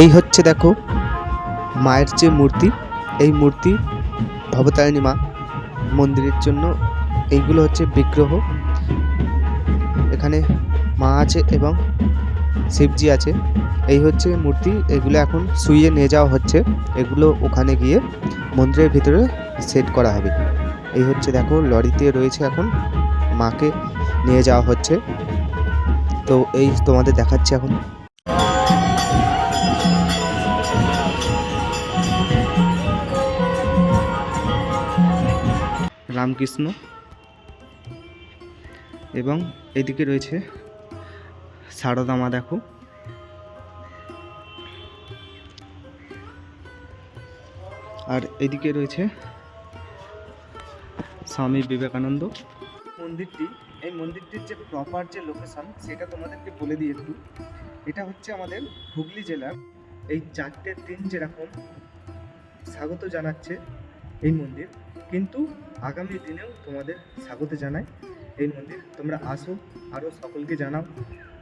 এই হচ্ছে দেখো মায়ের যে মূর্তি, এই মূর্তি ভবতারিণী মা মন্দিরের জন্য। এইগুলো হচ্ছে বিগ্রহ। এখানে মা আছে এবং শিবজি আছে। এই হচ্ছে মূর্তি, এগুলো এখন শুয়ে নিয়ে যাওয়া হচ্ছে। এগুলো ওখানে গিয়ে মন্দিরের ভিতরে সেট করা হবে। এই হচ্ছে দেখো লরিতে রয়েছে এখন মাকে নিয়ে যাওয়া হচ্ছে। তো এই তোমাদের দেখাচ্ছি এখন। রামকৃষ্ণ। এবং এদিকে রয়েছে সারদা মা দেখো। আর এদিকে রয়েছে স্বামী বিবেকানন্দ। মন্দিরটি, এই মন্দিরটির যে প্রপার যে লোকেশন সেটা তোমাদেরকে বলে দিই একটু। এটা হচ্ছে আমাদের হুগলি জেলার এই চারটে দিন যেরকম স্বাগত জানাচ্ছে এই মন্দির। কিন্তু আগামী দিনেও তোমাদের স্বাগত জানাই এই মন্দির। তোমরা আসো আরও সকলকে জানাও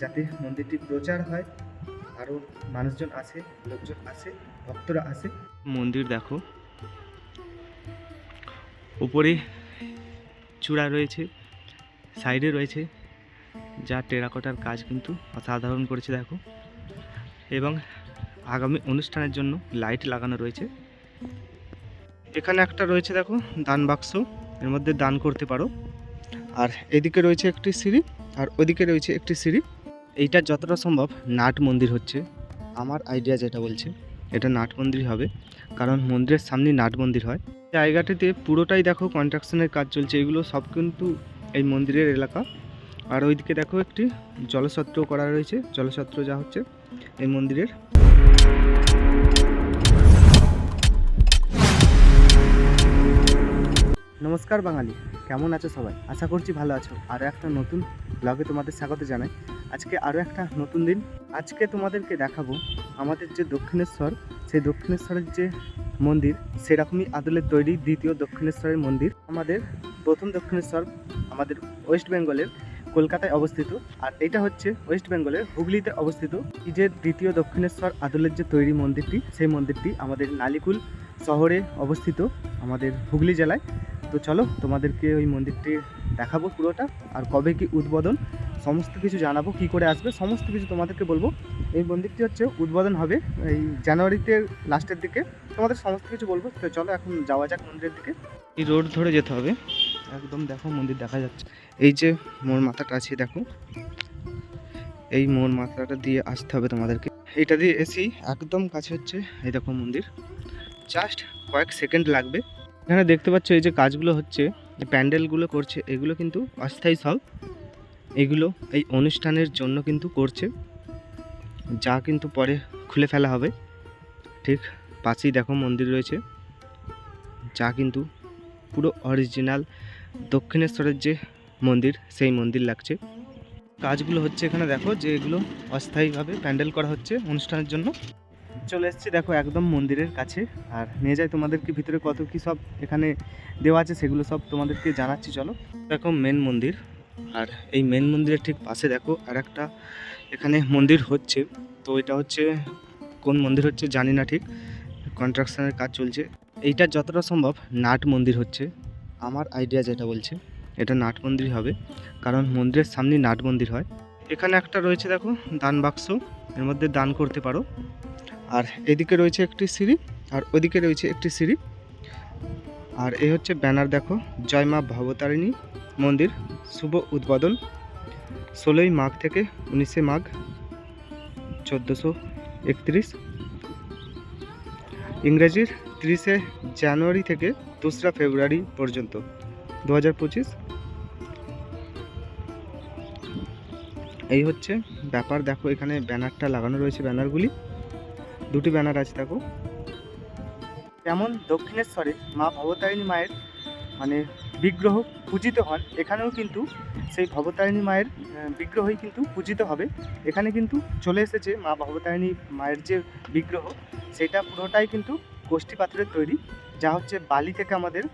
যাতে মন্দিরটি প্রচার হয়। আরও মানুষজন আসে, লোকজন আসে, ভক্তরা আসে। মন্দির দেখো। উপরে চূড়া রয়েছে, সাইডে রয়েছে যা টেরাকোটার কাজ কিন্তু অসাধারণ করেছে, দেখো। এবং আগামী অনুষ্ঠানের জন্য লাইট লাগানো রয়েছে। এখানে একটা রয়েছে দেখো, দান বাক্স। এর মধ্যে দান করতে পারো। আর এদিকে রয়েছে একটি সিঁড়ি, আর ওদিকে রয়েছে একটি সিঁড়ি। এইটা যতটা সম্ভব নাট মন্দির হচ্ছে। আমার আইডিয়া যেটা বলছে, এটা নাট মন্দির হবে। কারণ মন্দিরের সামনে নাট মন্দির হয়। জায়গাটিতে পুরোটাই দেখো কনস্ট্রাকশনের কাজ চলছে। এগুলো সব কিন্তু এই মন্দিরের এলাকা। আর ওইদিকে দেখো একটি জলছত্র করা রয়েছে। জলছত্র যা হচ্ছে এই মন্দিরের। নমস্কার বাঙালি, কেমন আছো সবাই? আশা করছি ভালো আছো। আরও একটা নতুন ব্লগে তোমাদের স্বাগত জানাই। আজকে আরও একটা নতুন দিন। আজকে তোমাদেরকে দেখাবো আমাদের যে দক্ষিণেশ্বর, সেই দক্ষিণেশ্বরের যে মন্দির, সেরকমই আদলের তৈরি দ্বিতীয় দক্ষিণেশ্বরের মন্দির। আমাদের প্রথম দক্ষিণেশ্বর আমাদের ওয়েস্ট বেঙ্গলের কলকাতায় অবস্থিত। আর এটা হচ্ছে ওয়েস্ট বেঙ্গলের হুগলিতে অবস্থিত। এই যে দ্বিতীয় দক্ষিণেশ্বর আদলের যে তৈরি মন্দিরটি, সেই মন্দিরটি আমাদের নালিকুল শহরে অবস্থিত, আমাদের হুগলি জেলায়। তো চলো তোমাদেরকে ওই মন্দিরটি দেখাবো পুরোটা আর কবে কি উদ্বোধন সমস্ত কিছু জানাব কি করে আসবে সমস্ত কিছু তোমাদেরকে বলব। এই মন্দিরটি হচ্ছে উদ্বোধন হবে এই জানুয়ারিতে লাস্টের দিকে তোমাদের সমস্ত কিছু বলব। তো চলো এখন যাওয়া যাক মন্দিরের দিকে। এই রোড ধরে যেতে হবে। একদম দেখো মন্দির দেখা যাচ্ছে। এই যে মোর মাথাটা আছে দেখো। এই মোর মাথাটা দিয়ে আসতে হবে তোমাদেরকে। এটা দিয়ে এসি একদম কাছে হচ্ছে এই দেখো মন্দির। জাস্ট কয়েক সেকেন্ড লাগবে। এখানে দেখতে পাচ্ছ এই যে কাজগুলো হচ্ছে, যে প্যান্ডেলগুলো করছে, এগুলো কিন্তু অস্থায়ী সব। এগুলো এই অনুষ্ঠানের জন্য কিন্তু করছে। যা কিন্তু পরে খুলে ফেলা হবে। ঠিক পাশেই দেখো মন্দির রয়েছে। যা কিন্তু পুরো অরিজিনাল দক্ষিণেশ্বরের যে মন্দির, সেই মন্দির লাগছে। কাজগুলো হচ্ছে এখানে দেখো যে এগুলো অস্থায়ীভাবে প্যান্ডেল করা হচ্ছে অনুষ্ঠানের জন্য। চলে এসেছি, দেখো একদম মন্দিরের কাছে। আর নিয়ে যাই তোমাদেরকে, ভিতরে কত কি সব এখানে দেওয়া আছে, সেগুলো সব তোমাদেরকে জানাচ্ছি, চলো। দেখো মেন মন্দির, আর এই মেন মন্দিরের ঠিক পাশে দেখো আর একটা এখানে মন্দির হচ্ছে। তো এটা হচ্ছে, কোন মন্দির হচ্ছে জানি না ঠিক কনস্ট্রাকশনের কাজ চলছে। এইটা যতটা সম্ভব নাট মন্দির হচ্ছে, আমার আইডিয়া যেটা বলছে, এটা নাট মন্দির হবে, কারণ মন্দিরের সামনে নাট মন্দির হয়। এখানে একটা রয়েছে দেখো দান বাক্স, এর মধ্যে দান করতে পারো। আর এদিকে রয়েছে একটি সিঁড়ি, আর ওদিকে রয়েছে একটি সিঁড়ি। আর এই হচ্ছে ব্যানার, দেখো, জয় মা ভবতারিণী মন্দির, শুভ উদ্বোধন, ষোলোই মাঘ থেকে উনিশে মাঘ চোদ্দোশো একত্রিশ। ইংরেজির তিরিশে জানুয়ারি থেকে দোসরা ফেব্রুয়ারি পর্যন্ত দু হাজার পঁচিশ। এই হচ্ছে ব্যাপার, দেখো, এখানে ব্যানারটা লাগানো রয়েছে, ব্যানারগুলি। দুটি ব্যানার আছে দেখো। যেমন দক্ষিণেশ্বরে মা ভবতারিণী মায়ের মানে বিগ্রহ পূজিত হন, এখানেও কিন্তু সেই ভবতারিণী মায়ের বিগ্রহই কিন্তু পূজিত হবে। এখানে কিন্তু চলে এসেছে মা ভবতারিণী মায়ের যে বিগ্রহ, সেটা পুরোটাই কিন্তু গোষ্ঠী পাথরের তৈরি, যা হচ্ছে বালি থেকে আমাদের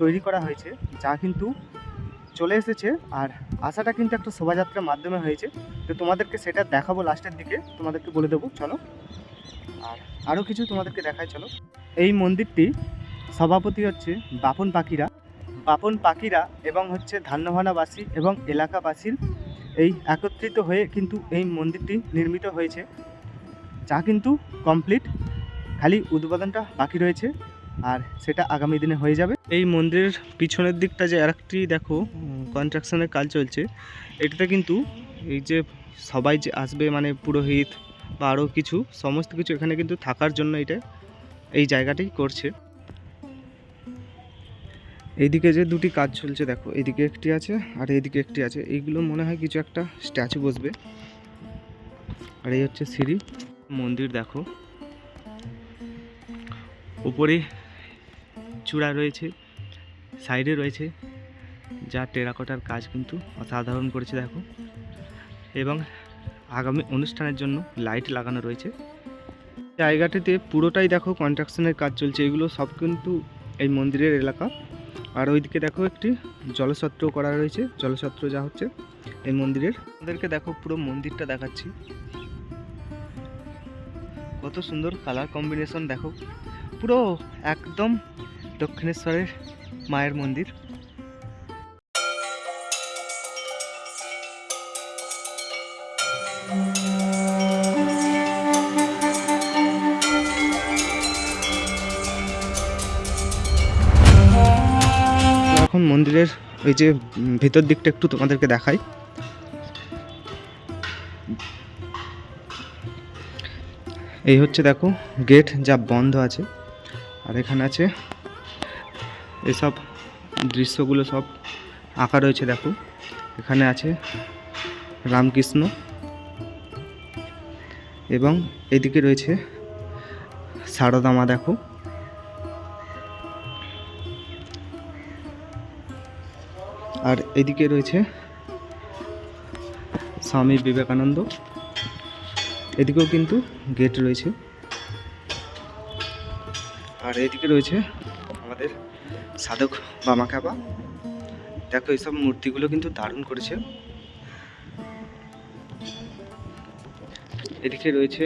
তৈরি করা হয়েছে, যা কিন্তু চলে এসেছে। আর আশাটা কিন্তু একটা শোভাযাত্রার মাধ্যমে হয়েছে। তো তোমাদেরকে সেটা দেখাবো লাস্টের দিকে, তোমাদেরকে বলে দেবো, চলো। আর আরও কিছু তোমাদেরকে দেখায়, চলো। এই মন্দিরটি সভাপতি হচ্ছে বাপন পাখিরা। বাপন পাখিরা এবং হচ্ছে ধান্যভানাবাসী এবং এলাকাবাসীর এই একত্রিত হয়ে কিন্তু এই মন্দিরটি নির্মিত হয়েছে। যা কিন্তু কমপ্লিট। খালি উদ্বোধনটা বাকি রয়েছে আর সেটা আগামী দিনে হয়ে যাবে। এই মন্দিরের পিছনের দিকটা যে আরেকটি দেখো কনস্ট্রাকশনের কাজ চলছে। এটাতে কিন্তু এই যে সবাই যে আসবে মানে পুরোহিত বা আরও কিছু, সমস্ত কিছু এখানে কিন্তু থাকার জন্য এটা এই জায়গাটাই করছে। এইদিকে যে দুটি কাজ চলছে, দেখো, এইদিকে একটি আছে আর এইদিকে একটি আছে। এইগুলো মনে হয় কিছু একটা স্ট্যাচু বসবে। আর এই হচ্ছে সিঁড়ি, মন্দির দেখো। উপরে চূড়া রয়েছে, সাইডে রয়েছে, যা টেরাকোটার কাজ কিন্তু অসাধারণ করেছে, দেখো। এবং আগামী অনুষ্ঠানের জন্য লাইট লাগানো রয়েছে। জায়গাটিতে পুরোটাই দেখো কনস্ট্রাকশনের কাজ চলছে। এগুলো সব কিন্তু এই মন্দিরের এলাকা। আর ওইদিকে দেখো একটি জলছত্র করা রয়েছে। জলছত্র যা হচ্ছে এই মন্দিরের। ওদেরকে দেখো পুরো মন্দিরটা দেখাচ্ছি। কত সুন্দর কালার কম্বিনেশন দেখো। পুরো একদম দক্ষিণেশ্বরের মায়ের মন্দির। মন্দিরের ওই যে ভিতর দিকটা একটু তোমাদেরকে দেখাই। এই হচ্ছে দেখো, গেট যা বন্ধ আছে। আর এখানে আছে, এসব দৃশ্যগুলো সব আঁকা রয়েছে দেখো। এখানে আছে রামকৃষ্ণ এবং এদিকে রয়েছে সারদা মা দেখো। আর এদিকে রয়েছে স্বামী বিবেকানন্দ। এদিকেও কিন্তু গেট রয়েছে। আর এদিকে রয়েছে আমাদের সাধক বামা কাবা দেখো এইসব মূর্তিগুলো কিন্তু দারুণ করেছে। এদিকে রয়েছে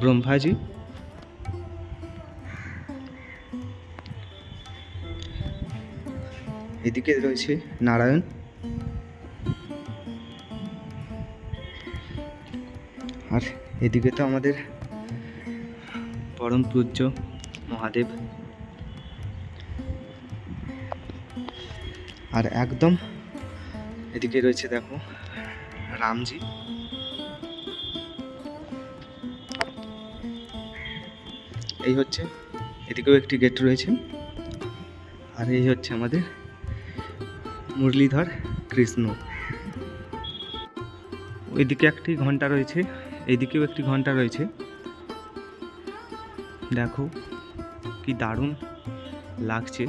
ব্রহ্মাজি। এদিকে রয়েছে নারায়ণ। আর এদিকে তো আমাদের পরম পূজ্য মহাদেব। আর একদম এদিকে রয়েছে দেখো রামজি। এই হচ্ছে, এদিকেও একটি গেট রয়েছে। আর এই হচ্ছে আমাদের মুরলীধর কৃষ্ণ। ওইদিকে একটি ঘণ্টা রয়েছে, এইদিকেও একটি ঘণ্টা রয়েছে। দেখো কি দারুণ লাগছে।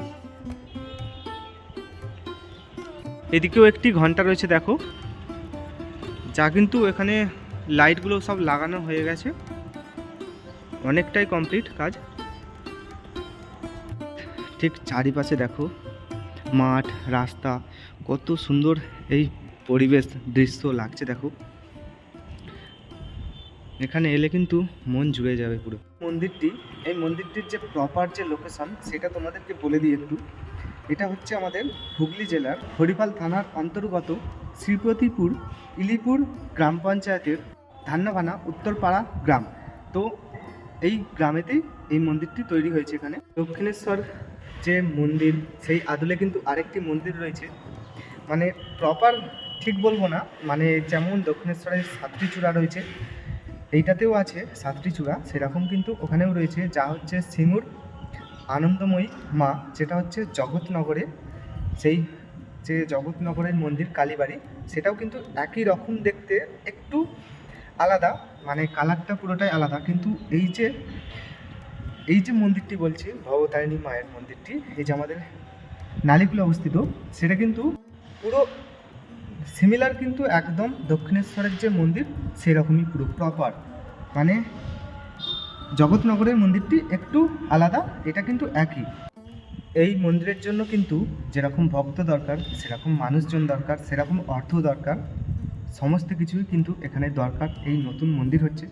এদিকেও একটি ঘণ্টা রয়েছে, দেখো। যা কিন্তু এখানে লাইটগুলো সব লাগানো হয়ে গেছে। অনেকটাই কমপ্লিট কাজ। ঠিক চারিপাশে দেখো মাঠ, রাস্তা কত সুন্দর এই পরিবেশ, দৃশ্য লাগছে দেখো। এখানে এলে কিন্তু মন জুড়ে যাবে পুরো। মন্দিরটি, এই মন্দিরটির যে প্রপার যে লোকেশন সেটা তোমাদেরকে বলে দিই একটু। এটা হচ্ছে আমাদের হুগলি জেলার হরিপাল থানার অন্তর্গত শ্রীপতিপুর, ইলিপুর গ্রাম পঞ্চায়েতের ধান্যভানা উত্তরপাড়া গ্রাম। তো এই গ্রামেতেই এই মন্দিরটি তৈরি হয়েছে এখানে। দক্ষিণেশ্বর যে মন্দির, সেই আদলে কিন্তু আরেকটি মন্দির রয়েছে। মানে প্রপার ঠিক বলব না মানে যেমন দক্ষিণেশ্বরের সাতটি চূড়া রয়েছে, এইটাতেও আছে সাতটি চূড়া, সেরকম কিন্তু ওখানেও রয়েছে, যা হচ্ছে সিঙ্গুর আনন্দময়ী মা, যেটা হচ্ছে জগৎনগরে, সেই যে জগৎনগরের মন্দির কালীবাড়ি, সেটাও কিন্তু একই রকম দেখতে, একটু আলাদা মানে কালারটা পুরোটাই আলাদা, কিন্তু এই যে এই যে মন্দিরটি বলছি, ভবতারিণী মায়ের মন্দিরটি, এই যে আমাদের নালিকুলে অবস্থিত, সেটা কিন্তু পুরো সিমিলার কিন্তু একদম দক্ষিণেশ্বরের যে মন্দির সেরকমই পুরো প্রপার মানে জগৎনগরের মন্দিরটি একটু আলাদা, এটা কিন্তু একই। এই মন্দিরের জন্য কিন্তু যেরকম ভক্ত দরকার, সেরকম মানুষজন দরকার, সেরকম অর্থ দরকার, সমস্ত কিছুই কিন্তু এখানে দরকার। এই নতুন মন্দির হচ্ছে।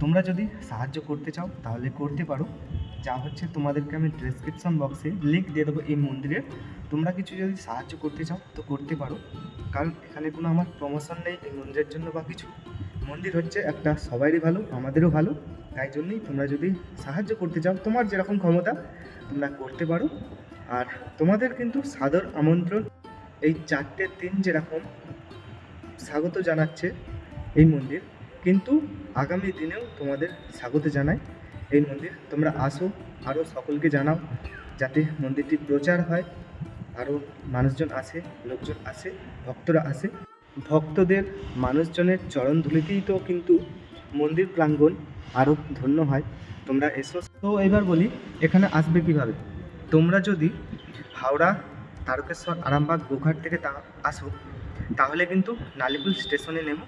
তোমরা যদি সাহায্য করতে চাও, তাহলে করতে পারো। যা হচ্ছে তোমাদেরকে আমি ডেসক্রিপশন বক্সে লিঙ্ক দিয়ে দেবো এই মন্দিরের। তোমরা কিছু যদি সাহায্য করতে চাও, তো করতে পারো। কারণ এখানে কোনো আমার প্রমোশন নেই এই মন্দিরের জন্য বা কিছু। মন্দির হচ্ছে একটা সবারই ভালো, আমাদেরও ভালো। তাই জন্যই তোমরা যদি সাহায্য করতে চাও, তোমার যেরকম ক্ষমতা, তোমরা করতে পারো। আর তোমাদের কিন্তু সাদর আমন্ত্রণ, এই চারটে দিন যেরকম স্বাগত জানাচ্ছে এই মন্দির, কিন্তু আগামী দিনেও তোমাদের স্বাগত জানাই। এই মন্দির। তোমরা আসো আরও সকলকে জানাও যাতে মন্দিরটি প্রচার হয়। আরও মানুষজন আসে, লোকজন আসে, ভক্তরা আসে। ভক্তদের মানুষজনের চরণ ধুলিতেই তো কিন্তু মন্দির প্রাঙ্গণ আরও ধন্য হয়। তোমরা এসো। তো এবার বলি, এখানে আসবে কীভাবে? তোমরা যদি হাওড়া, তারকেশ্বর, আরামবাগ, গোঘাট থেকে তা আসো, তাহলে কিন্তু নালিপুল স্টেশনে নেমো।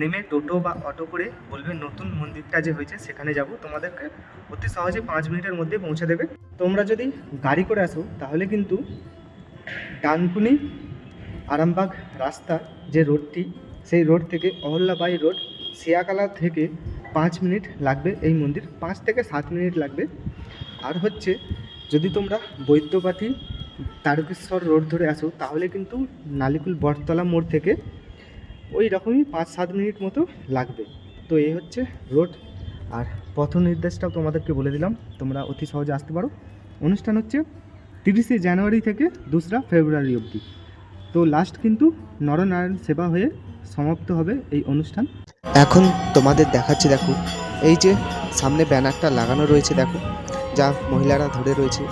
নেমে টোটো বা অটো করে বলবে, নতুন মন্দিরটা যে হয়েছে, সেখানে যাব। তোমাদেরকে অতি সহজে পাঁচ মিনিটের মধ্যে পৌঁছে দেবে। তোমরা যদি গাড়ি করে আসো, তাহলে কিন্তু ডানকুনি, আরামবাগ রাস্তা যে রোডটি, সেই রোড থেকে অহল্যাবাই রোড শিয়াকালা থেকে পাঁচ মিনিট লাগবে এই মন্দির, পাঁচ থেকে সাত মিনিট লাগবে। আর হচ্ছে, যদি তোমরা বৈদ্যবাটি তারকেশ্বর রোড ধরে আসো, তাহলে কিন্তু নালিকুল বটতলা মোড় থেকে ওই রকমই পাঁচ সাত মিনিট মতো লাগবে। তো এই হচ্ছে রোড। আর পথ নির্দেশটাও তোমাদেরকে বলে দিলাম। তোমরা অতি সহজে আসতে পারো। অনুষ্ঠান হচ্ছে তিরিশে জানুয়ারি থেকে দোসরা ফেব্রুয়ারি অবধি। তো লাস্ট কিন্তু নরনারায়ণ সেবা হয়ে সমাপ্ত হবে এই অনুষ্ঠান। এখন তোমাদের দেখাচ্ছে দেখো, এই যে সামনে ব্যানারটা লাগানো রয়েছে দেখো, যা মহিলারা ধরে রয়েছে।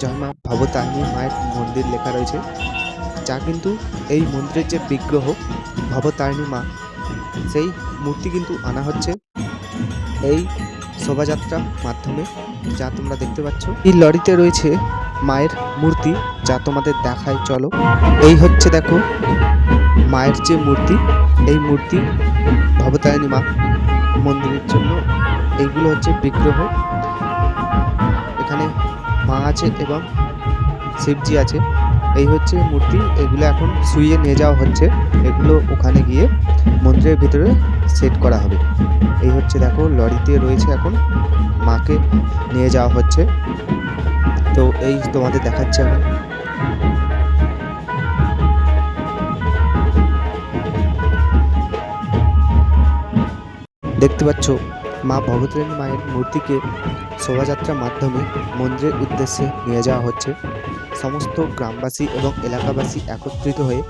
জয় মা ভবতারিণী মায়ের মন্দির লেখা রয়েছে। যা কিন্তু এই মন্দিরের যে বিগ্রহ, ভবতারিণী মা, সেই মূর্তি কিন্তু আনা হচ্ছে এই শোভাযাত্রার মাধ্যমে, যা তোমরা দেখতে পাচ্ছ। এই লরিতে রয়েছে মায়ের মূর্তি, যা তোমাদের দেখায়, চলো। এই হচ্ছে দেখো মায়ের যে মূর্তি, এই মূর্তি ভবতারিণী মা মন্দিরের জন্য। এইগুলো হচ্ছে বিগ্রহ। এখানে মা আছে এবং শিবজি আছে। এই হচ্ছে মূর্তি, এগুলো এখন শুয়ে নিয়ে যাওয়া হচ্ছে। এগুলো ওখানে গিয়ে মন্দিরের ভিতরে সেট করা হবে। এই হচ্ছে দেখো, লরিতে রয়েছে এখন মাকে নিয়ে যাওয়া হচ্ছে। তো এই তোমাদের দেখাচ্ছে আমি। দেখতে পাচ্ছ? মা ভগতরানী মায়ের মূর্তিকে শোভাযাত্রার মাধ্যমে মন্দিরের উদ্দেশ্যে নিয়ে যাওয়া হচ্ছে। সমস্ত গ্রামবাসী এবং এলাকাবাসী একত্রিত হয়ে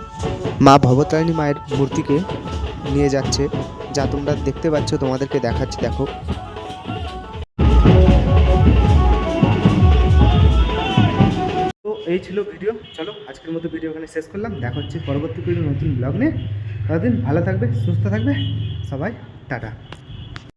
মা ভবতারিণী মায়ের মূর্তিকে নিয়ে যাচ্ছে। যা তোমরা দেখতে পাচ্ছ, তোমাদেরকে দেখাচ্ছি, দেখো। তো এই ছিল ভিডিও। চলো, আজকের মতো ভিডিও এখানে শেষ করলাম। দেখা হচ্ছে পরবর্তী ভিডিও নতুন ব্লগ নিয়ে। ততদিন ভালো থাকবে, সুস্থ থাকবে। সবাই, টাটা।